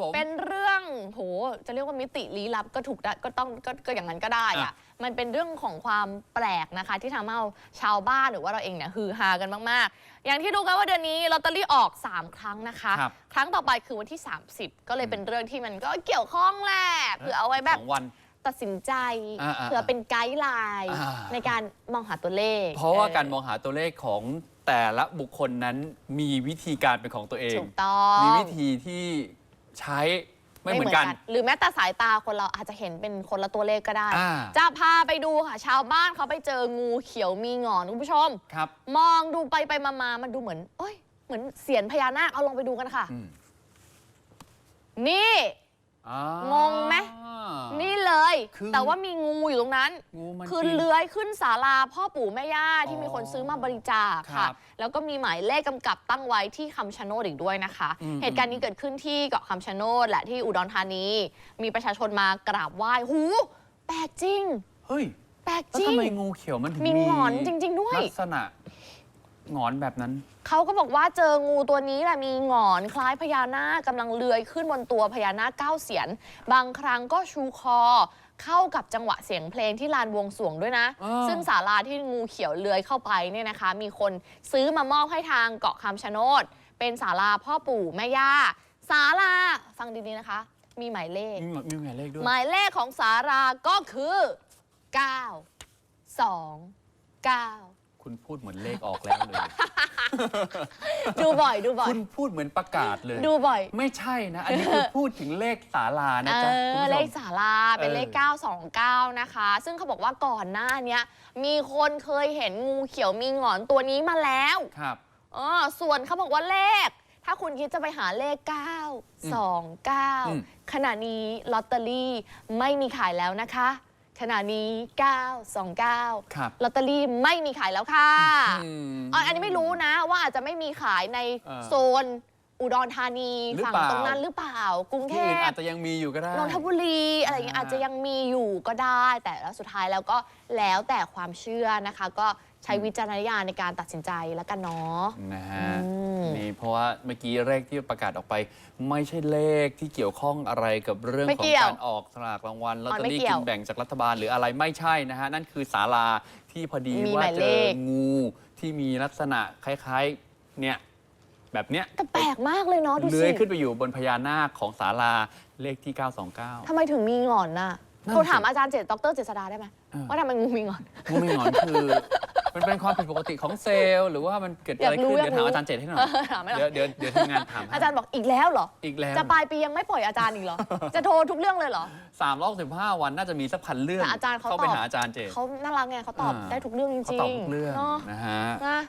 ผมเป็นเรื่องโหจะเรียกว่ามิติลี้ลับก็ถูกได้ก็ต้องก็ก็อย่างนั้นก็ได้อะอะ มันเป็นเรื่องของความแปลกนะคะ ที่ทำให้เราชาวบ้านหรือว่าเราเองเนี่ยฮือฮากันมาก ๆ อย่างที่รู้กันว่าเดือนนี้ลอตเตอรี่ออก 3 ครั้งนะคะ ครับ ครั้งต่อไปคือวันที่ 30 ก็เลยเป็นเรื่องที่มันก็เกี่ยวข้องแหละเผื่อเอาไว้แบบสองวัน ตัดสินใจอ่าๆๆเผื่อเป็นไกด์ไลน์อ่า ในการมองหาตัวเลขเพราะว่าออการมองหาตัวเลขของแต่ละบุคคลนั้นมีวิธีการเป็นของตัวเองถูกต้อง มีวิธีที่ ใช้ไม่เหมือนกัน หรือแม้แต่สายตาคนเราอาจจะเห็นเป็นคนละตัวเลขก็ได้ อ่าจะพาไปดูค่ะ ชาวบ้านเขาไปเจองูเขียวมีหงอนคุณผู้ชม ครับ มองดูไปไปมามามันดูเหมือนเอ้ยเหมือนเสียนพญานาคเอาลองไปดูกันค่ะ อืม นี่ อ่างงไหม นี่เลย คือ แต่ว่ามีงูอยู่ตรงนั้น งูมันคือปีนเลื้อยขึ้นศาลาพ่อปู่แม่ย่าที่อ๋อมีคนซื้อมาบริจาคครัค่ะบแล้วก็มีหมายเลขกำกับตั้งไว้ที่คำชะโนดอีกด้วยนะคะ อืม เหตุการณ์นี้เกิดขึ้นที่เกาะคำชะโนดและที่อุดรธานี มีประชาชนมากราบไหว้หูแปลกจริง เฮ้ยแปลกแล้วจริทำงไมงูเขียวมันถึงมีหงอนจริงๆด้วย ลักษณะ หงอนแบบนั้น เขาก็บอกว่าเจองูตัวนี้แหละมีหงอนคล้ายพญานาคกำลังเลื้อยขึ้นบนตัวพญานาคเก้าเสียน บางครั้งก็ชูคอ เข้ากับจังหวะเสียงเพลงที่ลานบวงสรวงด้วยนะ อ้าว ซึ่งศาลาที่งูเขียวเลื้อยเข้าไปเนี่ยนะคะ มีคนซื้อมามอบให้ทางเกาะคำชะโนด เป็นศาลาพ่อปู่แม่ย่าศาลาฟังดีๆนะคะ มีหมายเลข มีหมายมีหมายเลขด้วย หมายเลขของสาราก็คือ 9 2 9 คุณพูดเหมือนเลขออกแล้วเลย ดูบ่อยดูบ่อย คุณพูดเหมือนประกาศเลย ดูบ่อย ไม่ใช่นะ อันนี้คือพูดถึงเลขศาลานะเอจ๊ะคุณอผู้ชเลมขศาลาเป็นเลขเออ929 นะคะ ซึ่งเขาบอกว่าก่อนหน้าเนี้ยมีคนเคยเห็นงูเขียวมีหงอนตัวนี้มาแล้ว ครับ เออส่วนเขาบอกว่าเลข ถ้าคุณคิดจะไปหาเลข9ม2 9ขณะนี้ลอตเตอรี่ไม่มีขายแล้วนะคะ ขณะนี้929ครับลอตเตอรี่ไม่มีขายแล้วค่ะอืมอ๋ออันนี้ไม่รู้นะว่าอาจจะไม่มีขายในเออโซนอุดรธานีหรือฝั่งเปล่า ตรงนั้นหรือเปล่ากรุงเทที่อื่นพอาจจะยังมีอยู่ก็ได้ นนทบุรีอะไรอย่างเงี้ยอ่า อาจจะยังมีอยู่ก็ได้ แต่แล้วสุดท้ายแล้วก็แล้วแต่ความเชื่อนะคะ ก็ใช้วิจารณญาณในการตัดสินใจแล้วกันเนาะ นะฮะ อืมนี่ เพราะว่าเมื่อกี้เลขที่ประกาศออกไป ไม่ใช่เลขที่เกี่ยวข้องอะไรกับเรื่องไม่ของเกี่ยวการออกสลากรางวัลลอตเตอไม่รี่เกี่กิยวนแบ่งจากรัฐบาลหรืออะไรไม่ใช่นะฮะ นั่นคือศาลาที่พอดีมีว่าหมายเจเลอข งูที่มีลักษณะคล้ายๆเนี่ยแบบเนี้ยแต่แปลกมากเลยเนาะดูเลื้สิอยขึ้นไปอยู่บนพญานาคของศาลาเลขที่ 929 ทำไมถึงมีหงอนน่ะนั่นโทรสิถามอาจารย์เจตดรเจษดาได้ไหมเออ ว่าทำไมงูมีหงอน งูมีหงอนคือ มันเป็นความผิดปกติของเซลล์ หรือว่ามันเกิดอะไรอยากรู้ขึ้นเดี๋ยวถามอยากรู้อาจารย์เจตให้หน่อย เออถามไหมล่ะเดี๋ยวเดี๋ยวเดี๋ยวทีมงานถามให้อาจารย์บอกอีกแล้วเหรอ อีกแล้วจะปลายปียังไม่ปล่อยอาจารย์อีกเหรอ จะโทรทุกเรื่องเลยเหรอ สามร้อยสิบห้าวันน่าจะมีสักพันเรื่องแต่อาจารย์เขาเข้าไปตอบ หาอาจารย์เจต เขาน่ารักไงเขาตอบอ่า ได้ทุกเรื่องจเขาริตอบงทุกเรื่องเนาะนะฮะ นะอะอะ